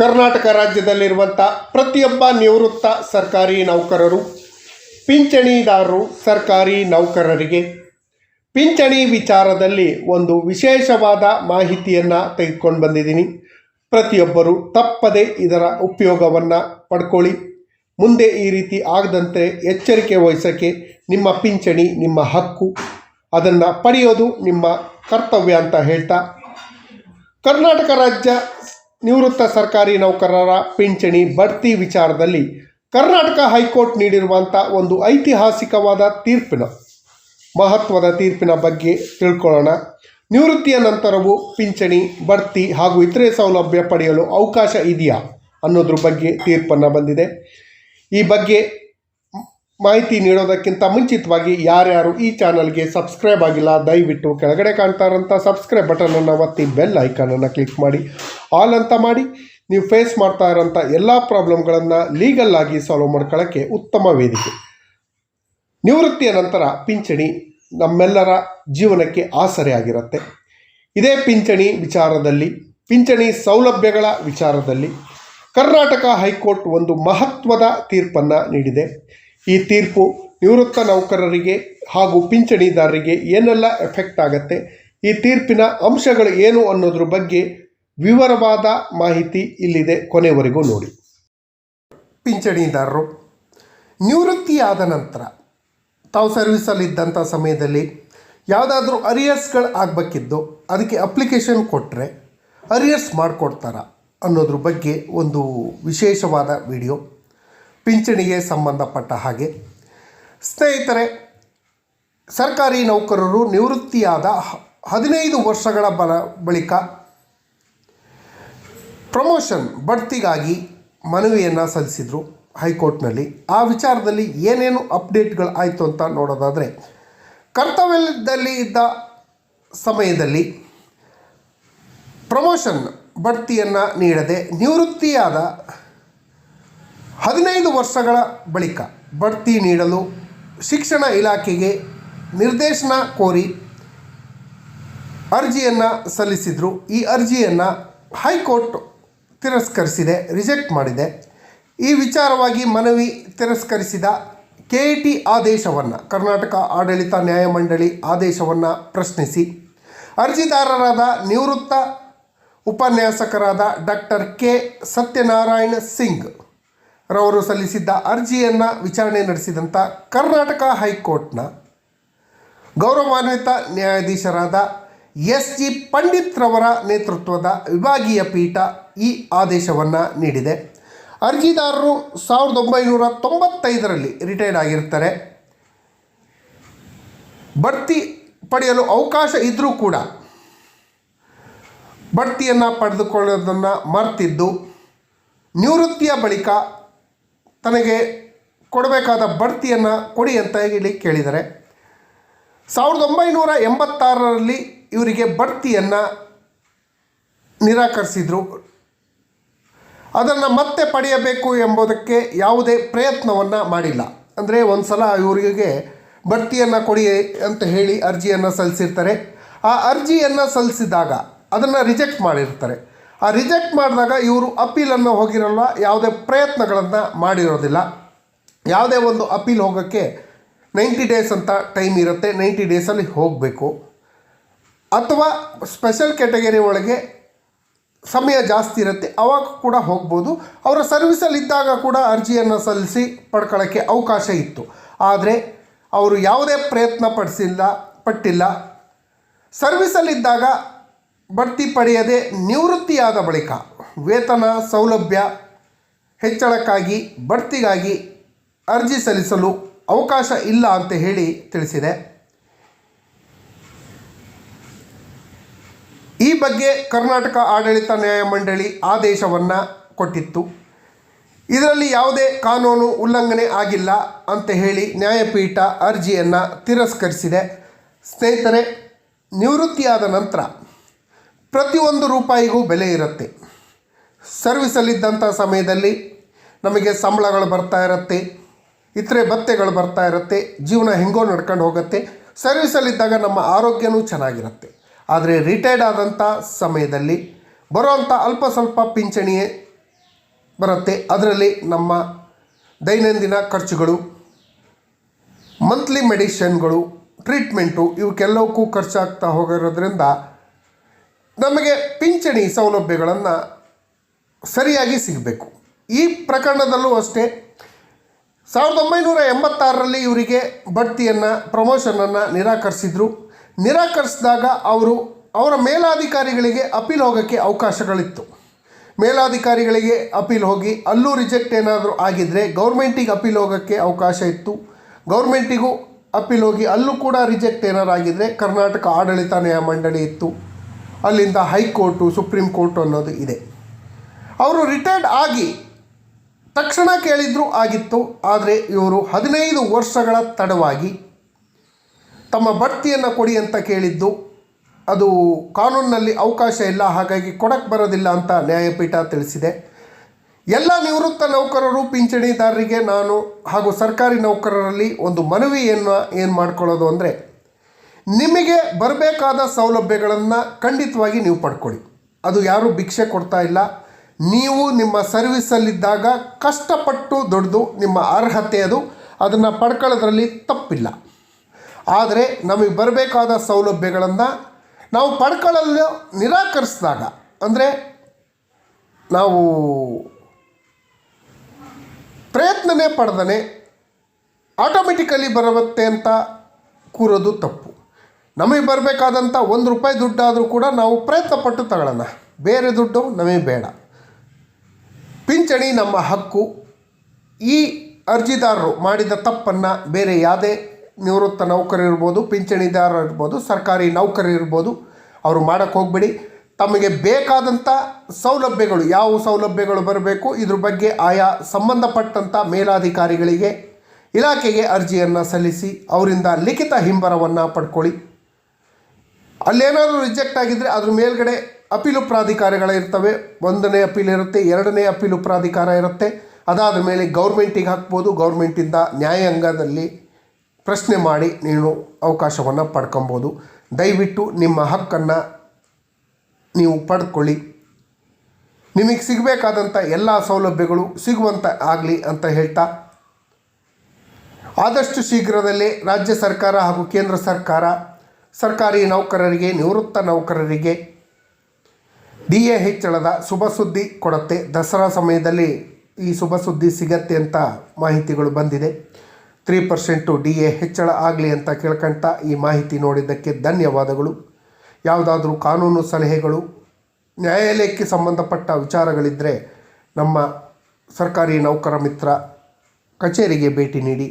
ಕರ್ನಾಟಕ ರಾಜ್ಯದಲ್ಲಿರುವಂಥ ಪ್ರತಿಯೊಬ್ಬ ನಿವೃತ್ತ ಸರ್ಕಾರಿ ನೌಕರರು, ಪಿಂಚಣಿದಾರರು, ಸರ್ಕಾರಿ ನೌಕರರಿಗೆ ಪಿಂಚಣಿ ವಿಚಾರದಲ್ಲಿ ಒಂದು ವಿಶೇಷವಾದ ಮಾಹಿತಿಯನ್ನು ತೆಗೆದುಕೊಂಡು ಬಂದಿದ್ದೀನಿ. ಪ್ರತಿಯೊಬ್ಬರು ತಪ್ಪದೆ ಇದರ ಉಪಯೋಗವನ್ನು ಪಡ್ಕೊಳ್ಳಿ. ಮುಂದೆ ಈ ರೀತಿ ಆಗದಂತೆ ಎಚ್ಚರಿಕೆ ವಹಿಸೋಕ್ಕೆ ನಿಮ್ಮ ಪಿಂಚಣಿ ನಿಮ್ಮ ಹಕ್ಕು. ಅದನ್ನು ಪಡೆಯೋದು ನಿಮ್ಮ ಕರ್ತವ್ಯ ಅಂತ ಹೇಳ್ತಾ, ಕರ್ನಾಟಕ ರಾಜ್ಯ ನಿವೃತ್ತ ಸರ್ಕಾರಿ ನೌಕರರ ಪಿಂಚಣಿ ಬಡ್ತಿ ವಿಚಾರದಲ್ಲಿ ಕರ್ನಾಟಕ ಹೈಕೋರ್ಟ್ ನೀಡಿರುವಂಥ ಒಂದು ಐತಿಹಾಸಿಕವಾದ ತೀರ್ಪಿನ ಮಹತ್ವದ ತೀರ್ಪಿನ ಬಗ್ಗೆ ತಿಳ್ಕೊಳ್ಳೋಣ. ನಿವೃತ್ತಿಯ ನಂತರವೂ ಪಿಂಚಣಿ, ಬಡ್ತಿ ಹಾಗೂ ಇತರೆ ಸೌಲಭ್ಯ ಪಡೆಯಲು ಅವಕಾಶ ಇದೆಯಾ ಅನ್ನೋದ್ರ ಬಗ್ಗೆ ತೀರ್ಪನ್ನು ಬಂದಿದೆ. ಈ ಬಗ್ಗೆ ಮಾಹಿತಿ ನೀಡೋದಕ್ಕಿಂತ ಮುಂಚಿತವಾಗಿ ಯಾರ್ಯಾರು ಈ ಚಾನಲ್ಗೆ ಸಬ್ಸ್ಕ್ರೈಬ್ ಆಗಿಲ್ಲ, ದಯವಿಟ್ಟು ಕೆಳಗಡೆ ಕಾಣ್ತಾ ಇರೋಂಥ ಸಬ್ಸ್ಕ್ರೈಬ್ ಬಟನನ್ನು ಒತ್ತಿ ಬೆಲ್ ಐಕಾನನ್ನು ಕ್ಲಿಕ್ ಮಾಡಿ. ಆಲ್ ಅಂತ ಮಾಡಿ, ನೀವು ಫೇಸ್ ಮಾಡ್ತಾ ಇರೋಂಥ ಎಲ್ಲ ಪ್ರಾಬ್ಲಮ್ಗಳನ್ನು ಲೀಗಲ್ ಆಗಿ ಸಾಲ್ವ್ ಮಾಡ್ಕೊಳ್ಳೋಕ್ಕೆ ಉತ್ತಮ ವೇದಿಕೆ. ನಿವೃತ್ತಿಯ ನಂತರ ಪಿಂಚಣಿ ನಮ್ಮೆಲ್ಲರ ಜೀವನಕ್ಕೆ ಆಸರೆಯಾಗಿರುತ್ತೆ. ಇದೇ ಪಿಂಚಣಿ ವಿಚಾರದಲ್ಲಿ, ಪಿಂಚಣಿ ಸೌಲಭ್ಯಗಳ ವಿಚಾರದಲ್ಲಿ ಕರ್ನಾಟಕ ಹೈಕೋರ್ಟ್ ಒಂದು ಮಹತ್ವದ ತೀರ್ಪನ್ನು ನೀಡಿದೆ. ಈ ತೀರ್ಪು ನಿವೃತ್ತ ನೌಕರರಿಗೆ ಹಾಗೂ ಪಿಂಚಣಿದಾರರಿಗೆ ಏನೆಲ್ಲ ಎಫೆಕ್ಟ್ ಆಗುತ್ತೆ? ಈ ತೀರ್ಪಿನ ಅಂಶಗಳು ಏನು ಅನ್ನೋದ್ರ ಬಗ್ಗೆ ವಿವರವಾದ ಮಾಹಿತಿ ಇಲ್ಲಿದೆ ಕೊನೆವರೆಗೂ ನೋಡಿ. ಪಿಂಚಣಿದಾರರು ನಿವೃತ್ತಿಯಾದ ನಂತರ ತಾವು ಸರ್ವಿಸಲ್ಲಿದ್ದಂಥ ಸಮಯದಲ್ಲಿ ಯಾವುದಾದ್ರೂ ಅರಿಯರ್ಸ್ಗಳು ಆಗಬೇಕಿದ್ದು ಅದಕ್ಕೆ ಅಪ್ಲಿಕೇಶನ್ ಕೊಟ್ಟರೆ ಅರಿಯರ್ಸ್ ಮಾಡಿಕೊಡ್ತಾರ ಅನ್ನೋದ್ರ ಬಗ್ಗೆ ಒಂದು ವಿಶೇಷವಾದ ವಿಡಿಯೋ. ಪಿಂಚಣಿಗೆ ಸಂಬಂಧಪಟ್ಟ ಹಾಗೆ. ಸ್ನೇಹಿತರೆ, ಸರ್ಕಾರಿ ನೌಕರರು ನಿವೃತ್ತಿಯಾದ ಹದಿನೈದು ವರ್ಷಗಳ ಬಲ ಬಳಿಕ ಪ್ರಮೋಷನ್ ಬಡ್ತಿಗಾಗಿ ಮನವಿಯನ್ನು ಸಲ್ಲಿಸಿದರು ಹೈಕೋರ್ಟ್ನಲ್ಲಿ. ಆ ವಿಚಾರದಲ್ಲಿ ಏನೇನು ಅಪ್ಡೇಟ್ಗಳು ಆಯಿತು ಅಂತ ನೋಡೋದಾದರೆ, ಕರ್ತವ್ಯದಲ್ಲಿ ಇದ್ದ ಸಮಯದಲ್ಲಿ ಪ್ರಮೋಷನ್ ಬಡ್ತಿಯನ್ನು ನೀಡದೆ ನಿವೃತ್ತಿಯಾದ ಹದಿನೈದು ವರ್ಷಗಳ ಬಳಿಕ ಬಡ್ತಿ ನೀಡಲು ಶಿಕ್ಷಣ ಇಲಾಖೆಗೆ ನಿರ್ದೇಶನ ಕೋರಿ ಅರ್ಜಿಯನ್ನು ಸಲ್ಲಿಸಿದರು. ಈ ಅರ್ಜಿಯನ್ನು ಹೈಕೋರ್ಟ್ ತಿರಸ್ಕರಿಸಿದೆ, ರಿಜೆಕ್ಟ್ ಮಾಡಿದೆ. ಈ ವಿಚಾರವಾಗಿ ಮನವಿ ತಿರಸ್ಕರಿಸಿದ ಕೆ ಇ ಟಿ ಆದೇಶವನ್ನು, ಕರ್ನಾಟಕ ಆಡಳಿತ ನ್ಯಾಯಮಂಡಳಿ ಆದೇಶವನ್ನು ಪ್ರಶ್ನಿಸಿ. ಅರ್ಜಿದಾರರಾದ ನಿವೃತ್ತ ಉಪನ್ಯಾಸಕರಾದ ಡಾಕ್ಟರ್ ಕೆ ಸತ್ಯನಾರಾಯಣ ಸಿಂಗ್ ರವರು ಸಲ್ಲಿಸಿದ್ದ ಅರ್ಜಿಯನ್ನು ವಿಚಾರಣೆ ನಡೆಸಿದಂಥ ಕರ್ನಾಟಕ ಹೈಕೋರ್ಟ್ನ ಗೌರವಾನ್ವಿತ ನ್ಯಾಯಾಧೀಶರಾದ ಎಸ್ ಜಿ ಪಂಡಿತ್ ರವರ ನೇತೃತ್ವದ ವಿಭಾಗೀಯ ಪೀಠ ಈ ಆದೇಶವನ್ನು ನೀಡಿದೆ. ಅರ್ಜಿದಾರರು ಸಾವಿರದ ಒಂಬೈನೂರ ತೊಂಬತ್ತೈದರಲ್ಲಿ ರಿಟೈರ್ಡ್ ಆಗಿರ್ತಾರೆ ಬಡ್ತಿ ಪಡೆಯಲು ಅವಕಾಶ ಇದ್ದರೂ ಕೂಡ ಬಡ್ತಿಯನ್ನು ಪಡೆದುಕೊಳ್ಳೋದನ್ನು ಮರ್ತಿದ್ದು ನಿವೃತ್ತಿಯ ಬಳಿಕ ತನಗೆ ಕೊಡಬೇಕಾದ ಬಡ್ತಿಯನ್ನು ಕೊಡಿ ಅಂತ ಹೇಳಿ ಕೇಳಿದ್ದಾರೆ ಸಾವಿರದ ಒಂಬೈನೂರ ಎಂಬತ್ತಾರರಲ್ಲಿ ಇವರಿಗೆ ಬಡ್ತಿಯನ್ನು ನಿರಾಕರಿಸಿದರು. ಅದನ್ನು ಮತ್ತೆ ಪಡೆಯಬೇಕು ಎಂಬುದಕ್ಕೆ ಯಾವುದೇ ಪ್ರಯತ್ನವನ್ನು ಮಾಡಿಲ್ಲ. ಅಂದರೆ ಒಂದು ಸಲ ಇವರಿಗೆ ಬಡ್ತಿಯನ್ನು ಕೊಡಿ ಅಂತ ಹೇಳಿ ಅರ್ಜಿಯನ್ನು ಸಲ್ಲಿಸಿರ್ತಾರೆ. ಆ ಅರ್ಜಿಯನ್ನು ಸಲ್ಲಿಸಿದಾಗ ಅದನ್ನು ರಿಜೆಕ್ಟ್ ಮಾಡಿರ್ತಾರೆ. ಆ ರಿಜೆಕ್ಟ್ ಮಾಡಿದಾಗ ಇವರು ಅಪೀಲನ್ನು ಹೋಗಿರಲ್ಲ, ಯಾವುದೇ ಪ್ರಯತ್ನಗಳನ್ನು ಮಾಡಿರೋದಿಲ್ಲ. ಯಾವುದೇ ಒಂದು ಅಪೀಲ್ ಹೋಗೋಕ್ಕೆ ನೈಂಟಿ ಡೇಸ್ ಅಂತ ಟೈಮ್ ಇರುತ್ತೆ ನೈಂಟಿ ಡೇಸಲ್ಲಿ ಹೋಗಬೇಕು. ಅಥವಾ ಸ್ಪೆಷಲ್ ಕ್ಯಾಟಗರಿ ಒಳಗೆ ಸಮಯ ಜಾಸ್ತಿ ಇರುತ್ತೆ, ಅವಾಗ ಕೂಡ ಹೋಗ್ಬೋದು. ಅವರ ಸರ್ವಿಸಲ್ಲಿದ್ದಾಗ ಕೂಡ ಅರ್ಜಿಯನ್ನು ಸಲ್ಲಿಸಿ ಪಡ್ಕೊಳ್ಳೋಕ್ಕೆ ಅವಕಾಶ ಇತ್ತು. ಆದರೆ ಅವರು ಯಾವುದೇ ಪ್ರಯತ್ನ ಪಡಿಸಿಲ್ಲ, ಪಟ್ಟಿಲ್ಲ. ಸರ್ವಿಸಲ್ಲಿದ್ದಾಗ ಬಡ್ತಿ ಪಡೆಯದೆ ನಿವೃತ್ತಿಯಾದ ಬಳಿಕ ವೇತನ ಸೌಲಭ್ಯ ಹೆಚ್ಚಳಕ್ಕಾಗಿ ಬಡ್ತಿಗಾಗಿ ಅರ್ಜಿ ಸಲ್ಲಿಸಲು ಅವಕಾಶ ಇಲ್ಲ ಅಂತ ಹೇಳಿ ತಿಳಿಸಿದೆ. ಈ ಬಗ್ಗೆ ಕರ್ನಾಟಕ ಆಡಳಿತ ನ್ಯಾಯಮಂಡಳಿ ಆದೇಶವನ್ನು ಕೊಟ್ಟಿತ್ತು. ಇದರಲ್ಲಿ ಯಾವುದೇ ಕಾನೂನು ಉಲ್ಲಂಘನೆ ಆಗಿಲ್ಲ ಅಂತ ಹೇಳಿ ನ್ಯಾಯಪೀಠ ಅರ್ಜಿಯನ್ನು ತಿರಸ್ಕರಿಸಿದೆ. ಸ್ನೇಹಿತರೆ, ನಿವೃತ್ತಿಯಾದ ನಂತರ ಪ್ರತಿಯೊಂದು ರೂಪಾಯಿಗೂ ಬೆಲೆ ಇರುತ್ತೆ. ಸರ್ವಿಸಲ್ಲಿದ್ದಂಥ ಸಮಯದಲ್ಲಿ ನಮಗೆ ಸಂಬಳಗಳು ಬರ್ತಾ ಇರುತ್ತೆ. ಇತರೆ ಭತ್ತೆಗಳು ಬರ್ತಾ ಇರುತ್ತೆ. ಜೀವನ ಹೆಂಗೋ ನಡ್ಕೊಂಡು ಹೋಗುತ್ತೆ. ಸರ್ವಿಸಲ್ಲಿದ್ದಾಗ ನಮ್ಮ ಆರೋಗ್ಯನೂ ಚೆನ್ನಾಗಿರುತ್ತೆ. ಆದರೆ ರಿಟೈರ್ಡ್ ಆದಂಥ ಸಮಯದಲ್ಲಿ ಬರುವಂಥ ಅಲ್ಪ ಸ್ವಲ್ಪ ಪಿಂಚಣಿಯೇ ಬರುತ್ತೆ. ಅದರಲ್ಲಿ ನಮ್ಮ ದೈನಂದಿನ ಖರ್ಚುಗಳು ಮಂತ್ಲಿ ಮೆಡಿಷನ್ಗಳು ಟ್ರೀಟ್ಮೆಂಟು ಇವಕ್ಕೆಲ್ಲವಕ್ಕೂ ಖರ್ಚಾಗ್ತಾ ಹೋಗಿರೋದ್ರಿಂದ ನಮಗೆ ಪಿಂಚಣಿ ಸೌಲಭ್ಯಗಳನ್ನು ಸರಿಯಾಗಿ ಸಿಗಬೇಕು. ಈ ಪ್ರಕರಣದಲ್ಲೂ ಅಷ್ಟೇ, ಸಾವಿರದ ಒಂಬೈನೂರ ಎಂಬತ್ತಾರರಲ್ಲಿ ಇವರಿಗೆ ಬಡ್ತಿಯನ್ನು, ಪ್ರಮೋಷನನ್ನು ನಿರಾಕರಿಸಿದರು. ನಿರಾಕರಿಸಿದಾಗ ಅವರು ಅವರ ಮೇಲಾಧಿಕಾರಿಗಳಿಗೆ ಅಪೀಲ್ ಹೋಗೋಕ್ಕೆ ಅವಕಾಶಗಳಿತ್ತು. ಮೇಲಾಧಿಕಾರಿಗಳಿಗೆ ಅಪೀಲ್ ಹೋಗಿ ಅಲ್ಲೂ ರಿಜೆಕ್ಟ್ ಏನಾದರೂ ಆಗಿದ್ದರೆ ಗೌರ್ಮೆಂಟಿಗೆ ಅಪೀಲ್ ಹೋಗೋಕ್ಕೆ ಅವಕಾಶ ಇತ್ತು. ಗೌರ್ಮೆಂಟಿಗೂ ಅಪೀಲ್ ಹೋಗಿ ಅಲ್ಲೂ ಕೂಡ ರಿಜೆಕ್ಟ್ ಏನಾರು ಆಗಿದ್ದರೆ ಕರ್ನಾಟಕ ಆಡಳಿತ ನ್ಯಾಯ ಮಂಡಳಿ ಇತ್ತು. ಅಲ್ಲಿಂದ ಹೈಕೋರ್ಟು, ಸುಪ್ರೀಂ ಕೋರ್ಟು ಅನ್ನೋದು ಇದೆ. ಅವರು ರಿಟೈರ್ಡ್ ಆಗಿ ತಕ್ಷಣ ಕೇಳಿದ್ರು ಆಗಿತ್ತು. ಆದರೆ ಇವರು ಹದಿನೈದು ವರ್ಷಗಳ ತಡವಾಗಿ ತಮ್ಮ ಬಡ್ತಿಯನ್ನು ಕೊಡಿ ಅಂತ ಕೇಳಿದ್ದು. ಅದು ಕಾನೂನಿನಲ್ಲಿ ಅವಕಾಶ ಇಲ್ಲ, ಹಾಗಾಗಿ ಕೊಡಕ್ಕೆ ಬರೋದಿಲ್ಲ ಅಂತ ನ್ಯಾಯಪೀಠ ತಿಳಿಸಿದೆ. ಎಲ್ಲ ನಿವೃತ್ತ ನೌಕರರು, ಪಿಂಚಣಿದಾರರಿಗೆ ನಾನು ಹಾಗೂ ಸರ್ಕಾರಿ ನೌಕರರಲ್ಲಿ ಒಂದು ಮನವಿಯನ್ನು ಏನು ಮಾಡ್ಕೊಳ್ಳೋದು ಅಂದರೆ ನಿಮಗೆ ಬರಬೇಕಾದ ಸೌಲಭ್ಯಗಳನ್ನು ಖಂಡಿತವಾಗಿ ನೀವು ಪಡ್ಕೊಳ್ಳಿ. ಅದು ಯಾರೂ ಭಿಕ್ಷೆ ಕೊಡ್ತಾ ಇಲ್ಲ. ನೀವು ನಿಮ್ಮ ಸರ್ವಿಸಲ್ಲಿದ್ದಾಗ ಕಷ್ಟಪಟ್ಟು ದೊಡ್ಡದು ನಿಮ್ಮ ಅರ್ಹತೆ ಅದು, ಅದನ್ನು ಪಡ್ಕೊಳ್ಳೋದ್ರಲ್ಲಿ ತಪ್ಪಿಲ್ಲ. ಆದರೆ ನಮಗೆ ಬರಬೇಕಾದ ಸೌಲಭ್ಯಗಳನ್ನು ನಾವು ಪಡ್ಕೊಳ್ಳಲು ನಿರಾಕರಿಸಿದಾಗ, ಅಂದರೆ ನಾವು ಪ್ರಯತ್ನನೇ ಪಡೆದನೆ ಆಟೋಮೆಟಿಕಲಿ ಬರುತ್ತೆ ಅಂತ ಕೂರೋದು ತಪ್ಪು. ನಮಗೆ ಬರಬೇಕಾದಂಥ ಒಂದು ರೂಪಾಯಿ ದುಡ್ಡಾದರೂ ಕೂಡ ನಾವು ಪ್ರಯತ್ನ ಪಟ್ಟು ತಗೊಳ್ಳೋಣ. ಬೇರೆ ದುಡ್ಡು ನಮಗೆ ಬೇಡ. ಪಿಂಚಣಿ ನಮ್ಮ ಹಕ್ಕು. ಈ ಅರ್ಜಿದಾರರು ಮಾಡಿದ ತಪ್ಪನ್ನು ಬೇರೆ ಯಾವುದೇ ನಿವೃತ್ತ ನೌಕರರಿರ್ಬೋದು ಪಿಂಚಣಿದಾರ ಇರ್ಬೋದು, ಸರ್ಕಾರಿ ನೌಕರರಿರ್ಬೋದು ಅವರು ಮಾಡೋಕ್ಕೆ ಹೋಗಬೇಡಿ. ತಮಗೆ ಬೇಕಾದಂಥ ಸೌಲಭ್ಯಗಳು, ಯಾವ ಸೌಲಭ್ಯಗಳು ಬರಬೇಕು, ಇದ್ರ ಬಗ್ಗೆ ಆಯಾ ಸಂಬಂಧಪಟ್ಟಂಥ ಮೇಲಾಧಿಕಾರಿಗಳಿಗೆ, ಇಲಾಖೆಗೆ ಅರ್ಜಿಯನ್ನು ಸಲ್ಲಿಸಿ, ಅವರಿಂದ ಲಿಖಿತ ಹಿಂಬರವನ್ನು ಪಡ್ಕೊಳ್ಳಿ. ಅಲ್ಲೇನಾದರೂ ರಿಜೆಕ್ಟ್ ಆಗಿದ್ದರೆ ಅದ್ರ ಮೇಲ್ಗಡೆ ಅಪೀಲು ಪ್ರಾಧಿಕಾರಗಳು ಇರ್ತವೆ. ಒಂದನೇ ಅಪೀಲ್ ಇರುತ್ತೆ, ಎರಡನೇ ಅಪೀಲು ಪ್ರಾಧಿಕಾರ ಇರುತ್ತೆ. ಅದಾದ ಮೇಲೆ ಗೌರ್ಮೆಂಟಿಗೆ ಹಾಕ್ಬೋದು. ಗೌರ್ಮೆಂಟಿಂದ ನ್ಯಾಯಾಂಗದಲ್ಲಿ ಪ್ರಶ್ನೆ ಮಾಡಿ ನೀನು ಅವಕಾಶವನ್ನು ಪಡ್ಕೊಬೋದು. ದಯವಿಟ್ಟು ನಿಮ್ಮ ಹಕ್ಕನ್ನು ನೀವು ಪಡ್ಕೊಳ್ಳಿ. ನಿಮಗೆ ಸಿಗಬೇಕಾದಂಥ ಎಲ್ಲ ಸೌಲಭ್ಯಗಳು ಸಿಗುವಂತ ಆಗಲಿ ಅಂತ ಹೇಳ್ತಾ, ಆದಷ್ಟು ಶೀಘ್ರದಲ್ಲೇ ರಾಜ್ಯ ಸರ್ಕಾರ ಹಾಗೂ ಕೇಂದ್ರ ಸರ್ಕಾರ ಸರ್ಕಾರಿ ನೌಕರರಿಗೆ, ನಿವೃತ್ತ ನೌಕರರಿಗೆ ಡಿ ಎ ಹೆಚ್ಚಳದ ಶುಭ ಸುದ್ದಿ ಕೊಡುತ್ತೆ. ದಸರಾ ಸಮಯದಲ್ಲಿ ಈ ಶುಭ ಸುದ್ದಿ ಸಿಗತ್ತೆ ಅಂತ ಮಾಹಿತಿಗಳು ಬಂದಿದೆ. ತ್ರೀ ಪರ್ಸೆಂಟು ಡಿ ಎ ಹೆಚ್ಚಳ ಆಗಲಿ ಅಂತ ಕೇಳ್ಕೊಂತ ಈ ಮಾಹಿತಿ ನೋಡಿದ್ದಕ್ಕೆ ಧನ್ಯವಾದಗಳು. ಯಾವುದಾದ್ರೂ ಕಾನೂನು ಸಲಹೆಗಳು, ನ್ಯಾಯಾಲಯಕ್ಕೆ ಸಂಬಂಧಪಟ್ಟ ವಿಚಾರಗಳಿದ್ದರೆ ನಮ್ಮ ಸರ್ಕಾರಿ ನೌಕರ ಮಿತ್ರ ಕಚೇರಿಗೆ ಭೇಟಿ ನೀಡಿ.